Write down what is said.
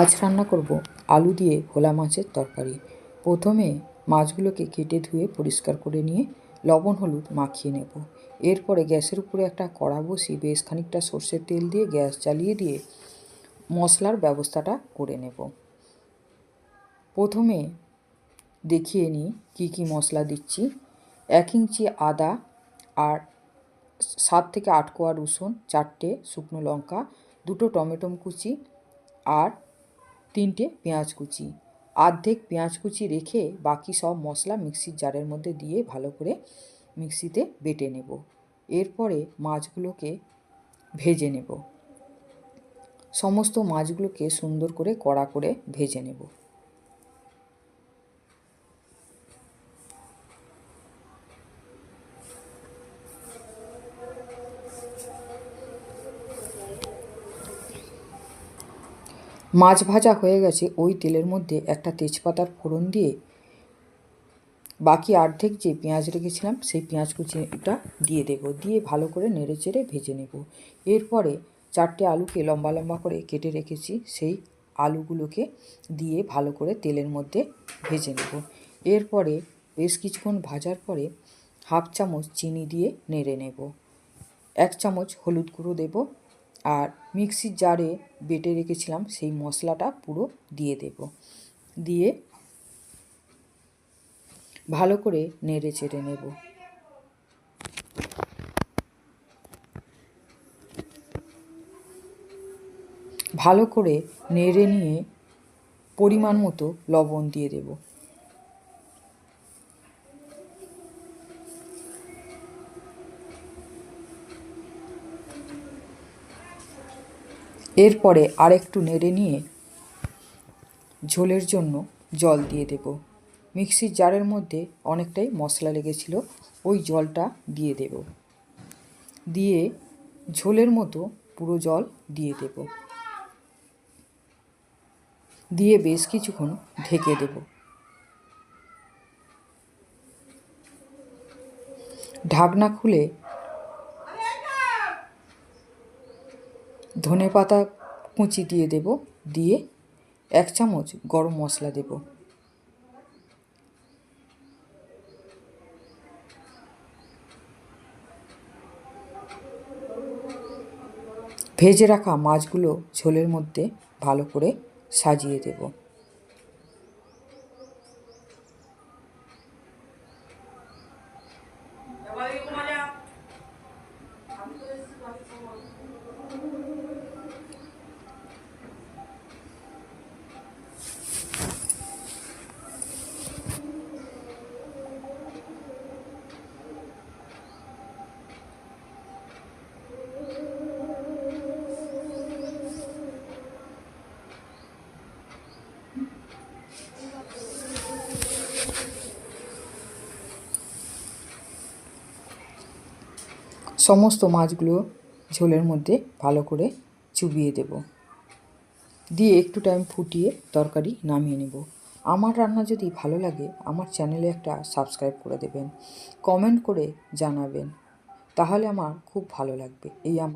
আজ রান্না করব আলু দিয়ে ভোলা মাছের তরকারি। প্রথমে মাছগুলোকে কেটে ধুয়ে পরিষ্কার করে নিয়ে লবণ হলুদ মাখিয়ে নেব। এরপরে গ্যাসের উপরে একটা কড়া বসিয়ে বেশ খানিকটা সর্ষের তেল দিয়ে গ্যাস জ্বালিয়ে দিয়ে মশলার ব্যবস্থাটা করে নেব। প্রথমে দেখিয়ে নিই কী কী মশলা দিচ্ছি। এক ইঞ্চি আদা আর সাত থেকে আট কোয়া রসুন, চারটে শুকনো লঙ্কা, দুটো টমেটো কুচি আর তিনটে পেঁয়াজ কুচি। আর্ধেক পেঁয়াজ কুচি রেখে বাকি সব মশলা মিক্সির জারের মধ্যে দিয়ে ভালো করে মিক্সিতে বেটে নেব। এরপরে মাছগুলোকে ভেজে নেব। সমস্ত মাছগুলোকে সুন্দর করে কড়া করে ভেজে নেব। মাছ ভাজা হয়ে গেছে। ওই তেলের মধ্যে একটা তেজপাতার ফোড়ন দিয়ে বাকি অর্ধেক যে পেঁয়াজ রেখেছিলাম, সেই পেঁয়াজ কুচিটা দিয়ে দেবো। দিয়ে ভালো করে নেড়ে চেড়ে ভেজে নেব। এরপরে চারটে আলুকে লম্বা লম্বা করে কেটে রেখেছি। সেই আলুগুলোকে দিয়ে ভালো করে তেলের মধ্যে ভেজে নেব। এরপরে বেশ কিছুক্ষণ ভাজার পরে হাফ চামচ চিনি দিয়ে নেড়ে নেব। এক চামচ হলুদ গুঁড়ো দেব। আর মিক্সির জারে বেটে রেখেছিলাম, সেই মশলাটা পুরো দিয়ে দেব। দিয়ে ভালো করে নেড়ে চেড়ে নেব। ভালো করে নেড়ে নিয়ে পরিমাণ মতো লবণ দিয়ে দেব। এরপরে আরেকটু নেড়ে নিয়ে ঝোলের জন্য জল দিয়ে দেব। মিক্সির জারের মধ্যে অনেকটাই মশলা লেগেছিল, ওই জলটা দিয়ে দেব। দিয়ে ঝোলের মতো পুরো জল দিয়ে দেব। দিয়ে বেশ কিছুক্ষণ ঢেকে দেব। ঢাকনা খুলে ধনে পাতা কুচি দিয়ে দেব, দিয়ে এক চামচ গরম মশলা দেব। ভেজে রাখা মাছগুলো ঝোলের মধ্যে ভালো করে সাজিয়ে দেব। সমস্ত মাছগুলো ঝোলের মধ্যে ভালো করে চুবিয়ে দেব। দিয়ে একটু টাইম ফুটিয়ে তরকারি নামিয়ে নেব। আমার রান্না যদি ভালো লাগে, আমার চ্যানেলে একটা সাবস্ক্রাইব করে দেবেন। কমেন্ট করে জানাবেন। তাহলে আমার খুব ভালো লাগবে। এই